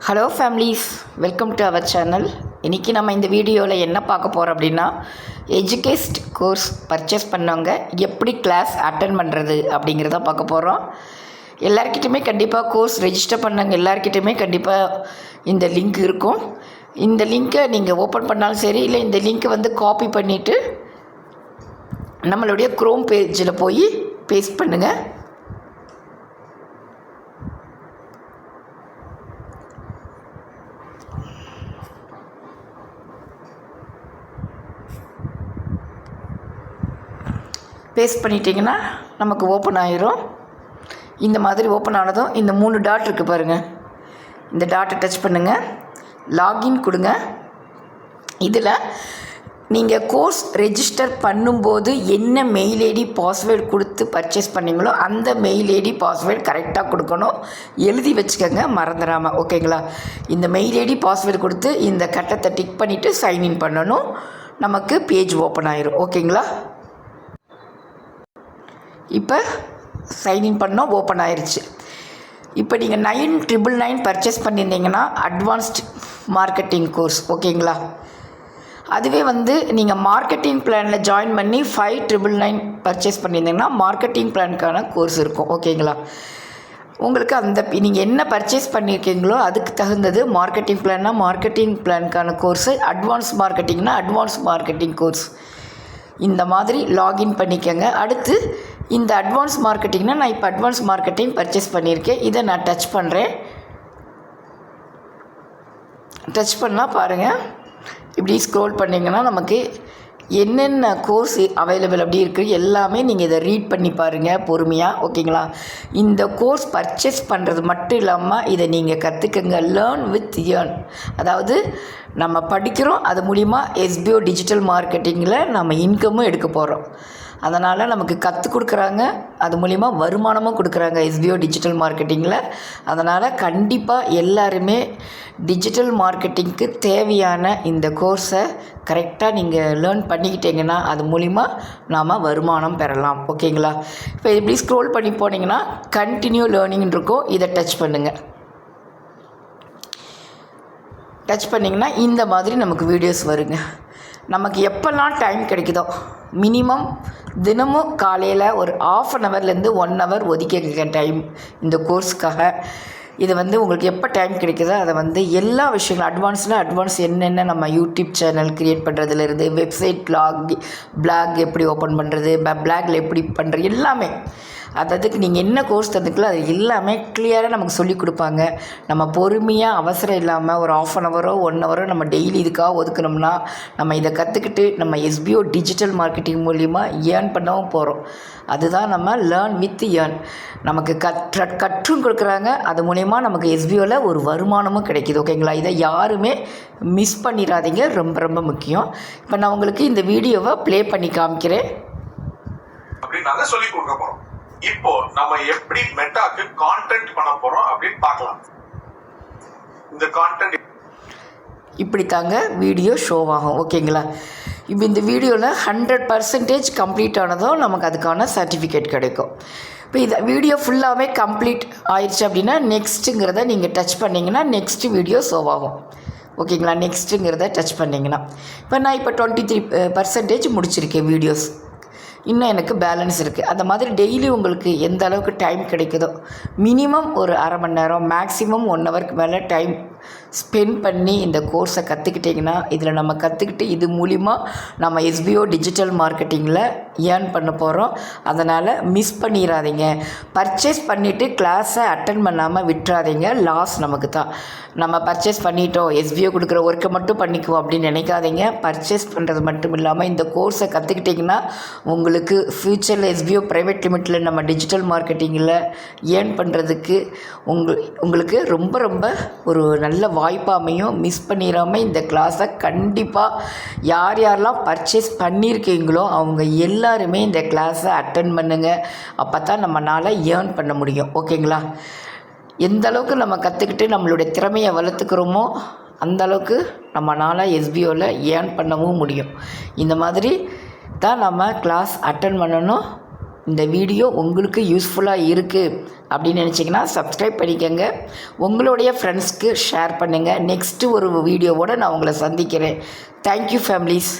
Hello families welcome to our channel இன்றைக்கி நம்ம இந்த வீடியோவில் என்ன பார்க்க போகிறோம் அப்படின்னா எஜுகேஸ்ட் கோர்ஸ் பர்ச்சேஸ் பண்ணவங்க எப்படி கிளாஸ் அட்டன் பண்ணுறது அப்படிங்கிறத பார்க்க போகிறோம் எல்லாருக்கிட்டையுமே கண்டிப்பாக கோர்ஸ் ரெஜிஸ்டர் பண்ணவங்க எல்லாருக்கிட்டையுமே கண்டிப்பாக இந்த லிங்க் இருக்கும். இந்த லிங்க்கை நீங்கள் ஓப்பன் பண்ணாலும் சரி இல்லை இந்த லிங்க்கை வந்து காப்பி பண்ணிவிட்டு நம்மளுடைய க்ரோம் பேஜில் போய் பேஸ்ட் பண்ணுங்கள் பேஸ்ட் பண்ணிட்டீங்கன்னா நமக்கு ஓப்பன் ஆயிரும். இந்த மாதிரி ஓப்பன் ஆனதும் இந்த மூணு டாட் இருக்குது பாருங்கள் இந்த டாட்டை டச் பண்ணுங்கள் லாகின் கொடுங்க. இதில் நீங்கள் கோர்ஸ் ரெஜிஸ்டர் பண்ணும்போது என்ன மெயில் ஐடி பாஸ்வேர்டு கொடுத்து பர்ச்சேஸ் பண்ணீங்களோ அந்த மெயில் ஐடி பாஸ்வேர்டு கரெக்டாக கொடுக்கணும். எழுதி வச்சுக்கோங்க மறந்துடாமல் ஓகேங்களா இந்த மெயில் ஐடி பாஸ்வேர்டு கொடுத்து இந்த கட்டத்தை டிக் பண்ணிவிட்டு சைன்இன் பண்ணணும். நமக்கு பேஜ் ஓப்பன் ஆயிரும். ஓகேங்களா இப்போ சைன்இன் பண்ணோம் ஓப்பன் ஆயிடுச்சு இப்போ நீங்கள் நைன் ட்ரிபிள் நைன் பர்ச்சேஸ் பண்ணியிருந்தீங்கன்னா அட்வான்ஸ்ட் மார்க்கெட்டிங் கோர்ஸ் ஓகேங்களா? அதுவே வந்து நீங்கள் மார்க்கெட்டிங் பிளானில் ஜாயின் பண்ணி ஃபைவ் ட்ரிபிள் நைன் பர்ச்சேஸ் பண்ணியிருந்தீங்கன்னா மார்க்கெட்டிங் பிளானுக்கான கோர்ஸ் இருக்கும் ஓகேங்களா? உங்களுக்கு அந்த நீங்கள் என்ன பர்ச்சேஸ் பண்ணியிருக்கீங்களோ அதுக்கு தகுந்தது மார்க்கெட்டிங் பிளான்னா மார்க்கெட்டிங் பிளானுக்கான கோர்ஸு அட்வான்ஸ் மார்க்கெட்டிங்னா அட்வான்ஸ் மார்க்கெட்டிங் கோர்ஸ் இந்த மாதிரி லாகின் பண்ணிக்கோங்க. அடுத்து இந்த அட்வான்ஸ் மார்க்கெட்டிங்னா நான் இப்போ அட்வான்ஸ் மார்க்கெட்டிங் பர்ச்சேஸ் பண்ணியிருக்கேன். இதை நான் டச் பண்ணுறேன் டச் பண்ணால் பாருங்கள் இப்படி ஸ்க்ரோல் பண்ணிங்கன்னா நமக்கு என்னென்ன கோர்ஸ் அவைலபிள் அப்படி இருக்குது எல்லாமே நீங்கள் இதை ரீட் பண்ணி பாருங்கள் பொறுமையாக ஓகேங்களா? இந்த கோர்ஸ் பர்ச்சேஸ் பண்ணுறது மட்டும் இல்லாமல் இதை நீங்கள் கற்றுக்கங்க லேர்ன் வித் ஏர்ன் அதாவது நம்ம படிக்கிறோம் அது மூலிமா எஸ்பிஓ டிஜிட்டல் மார்க்கெட்டிங்கில் நம்ம இன்கமும் எடுக்க போகிறோம் அதனால் நமக்கு கற்றுக் கொடுக்குறாங்க. அது மூலிமா வருமானமும் கொடுக்குறாங்க எஸ்பிஓ டிஜிட்டல் மார்க்கெட்டிங்கில் அதனால் கண்டிப்பாக எல்லாருமே டிஜிட்டல் மார்க்கெட்டிங்க்கு தேவையான இந்த கோர்ஸை கரெக்டாக நீங்கள் லேர்ன் பண்ணிக்கிட்டீங்கன்னா அது மூலிமா நாம் வருமானம் பெறலாம். ஓகேங்களா? இப்போ இப்படி ஸ்க்ரோல் பண்ணி போனீங்கன்னா கண்டினியூ லேர்னிங் இருக்கும். இதை டச் பண்ணுங்கள் டச் பண்ணிங்கன்னா இந்த மாதிரி நமக்கு வீடியோஸ் வருங்க. நமக்கு எப்போல்லாம் டைம் கிடைக்குதோ மினிமம் தினமும் காலையில் ஒரு ஆஃப் அன் ஹவர்லேருந்து ஒன் ஹவர் ஒதுக்கிக்க டைம் இந்த கோர்ஸுக்காக இது வந்து உங்களுக்கு எப்போ டைம் கிடைக்குதோ அதை வந்து எல்லா விஷயங்களும் அட்வான்ஸில் அட்வான்ஸ் என்னென்ன நம்ம யூடியூப் சேனல் க்ரியேட் பண்ணுறதுலேருந்து வெப்சைட் பிளாக் பிளாக் எப்படி ஓப்பன் பண்ணுறது பிளாகில் எப்படி பண்ணுறது எல்லாமே அதுக்கு நீங்கள் என்ன கோர்ஸ் தந்துக்கலோ அது எல்லாமே கிளியராக நமக்கு சொல்லிக் கொடுப்பாங்க. நம்ம பொறுமையாக அவசரம் இல்லாமல் ஒரு ஆஃப் அன் ஹவரோ ஒன் ஹவரோ நம்ம டெய்லி இதுக்காக ஒதுக்கணும்னா நம்ம இதை கற்றுக்கிட்டு நம்ம எஸ்பிஓ டிஜிட்டல் மார்க்கெட்டிங் மூலிமா ஏர்ன் பண்ணவும் போகிறோம் அதுதான் நம்ம லேர்ன் வித் ஏர்ன் நமக்கு கற்ற கற்றும் கொடுக்குறாங்க. அது மூலயமா நமக்கு எஸ்பிஓவில் ஒரு வருமானமும் கிடைக்கிது. ஓகேங்களா இதை யாருமே மிஸ் பண்ணிடாதீங்க. ரொம்ப ரொம்ப முக்கியம். இப்போ நான் உங்களுக்கு இந்த வீடியோவை ப்ளே பண்ணி காமிக்கிறேன். அப்படின்னாங்க சொல்லி கொடுக்க போகிறோம் இப்போ நம்ம எப்படி மெட்டாக்கு கான்டென்ட் பண்ண போறோம் அப்படின்னு பார்க்கலாம். இந்த கான்டென்ட் இப்படி தாங்க வீடியோ ஷோ ஆகும் ஓகேங்களா இப்போ இந்த வீடியோவில் ஹண்ட்ரட் பர்சன்டேஜ் கம்ப்ளீட் ஆனதும் நமக்கு அதுக்கான சர்டிஃபிகேட் கிடைக்கும். இப்போ இது வீடியோ ஃபுல்லாகவே கம்ப்ளீட் ஆயிடுச்சு அப்படின்னா நெக்ஸ்ட்டுங்கிறத நீங்கள் டச் பண்ணிங்கன்னா நெக்ஸ்ட் வீடியோ ஷோ ஆகும். ஓகேங்களா நெக்ஸ்ட்டுங்கிறத டச் பண்ணிங்கன்னா. இப்போ நான் இப்போ டுவெண்ட்டி த்ரீ பர்சன்டேஜ் முடிச்சிருக்கேன் வீடியோஸ் இன்னும் எனக்கு பேலன்ஸ் இருக்குது அந்த மாதிரி டெய்லி உங்களுக்கு எந்த அளவுக்கு டைம் கிடைக்குதோ மினிமம் ஒரு அரை மணி நேரம் மேக்ஸிமம் ஒன் ஹவருக்கு மேலே டைம் ஸ்பெண்ட் பண்ணி இந்த கோர்ஸை கற்றுக்கிட்டிங்கன்னா இதில் நம்ம கற்றுக்கிட்டு இது மூலிமா நம்ம எஸ்பிஓ டிஜிட்டல் மார்க்கெட்டிங்கில் ஏர்ன் பண்ண போகிறோம் அதனால் மிஸ் பண்ணிடாதீங்க பர்ச்சேஸ் பண்ணிவிட்டு கிளாஸை அட்டன் பண்ணாமல் விட்டுறாதீங்க. லாஸ் நமக்கு தான். நம்ம பர்ச்சேஸ் பண்ணிட்டோம். எஸ்பிஓ கொடுக்குற ஒர்க்கை மட்டும் பண்ணிக்குவோம் அப்படின்னு நினைக்காதீங்க. பர்ச்சேஸ் பண்ணுறது மட்டும் இல்லாமல் இந்த கோர்ஸை கற்றுக்கிட்டிங்கன்னா உங்களுக்கு ஃப்யூச்சரில் எஸ்பிஓ ப்ரைவேட் லிமிட்டில் நம்ம டிஜிட்டல் மார்க்கெட்டிங்கில் ஏர்ன் பண்ணுறதுக்கு உங்கள் உங்களுக்கு ரொம்ப ரொம்ப ஒரு நல்ல வாய்ப்பு அமையும். மிஸ் பண்ணிடாமல் இந்த கிளாஸை கண்டிப்பாக யார் யாரெல்லாம் பர்ச்சேஸ் பண்ணியிருக்கீங்களோ அவங்க எல்லாருமே இந்த கிளாஸை அட்டன் பண்ணுங்கள் அப்போ தான் நம்மளால் ஏர்ன் பண்ண முடியும். ஓகேங்களா எந்த அளவுக்கு நம்ம கற்றுக்கிட்டு நம்மளுடைய திறமையை வளர்த்துக்கிறோமோ அந்தளவுக்கு நம்மளால் எஸ்பிஓவில் ஏர்ன் பண்ணவும் முடியும். இந்த மாதிரி தான் நம்ம கிளாஸ் அட்டன் பண்ணணும். இந்த வீடியோ உங்களுக்கு யூஸ்ஃபுல்லாக இருக்குது அப்படின்னு நினச்சிங்கன்னா சப்ஸ்கிரைப் பண்ணிக்கோங்க. உங்களுடைய ஃப்ரெண்ட்ஸ்க்கு ஷேர் பண்ணுங்கள் நெக்ஸ்ட்டு ஒரு வீடியோவோடு நான் உங்களை சந்திக்கிறேன். Thank you families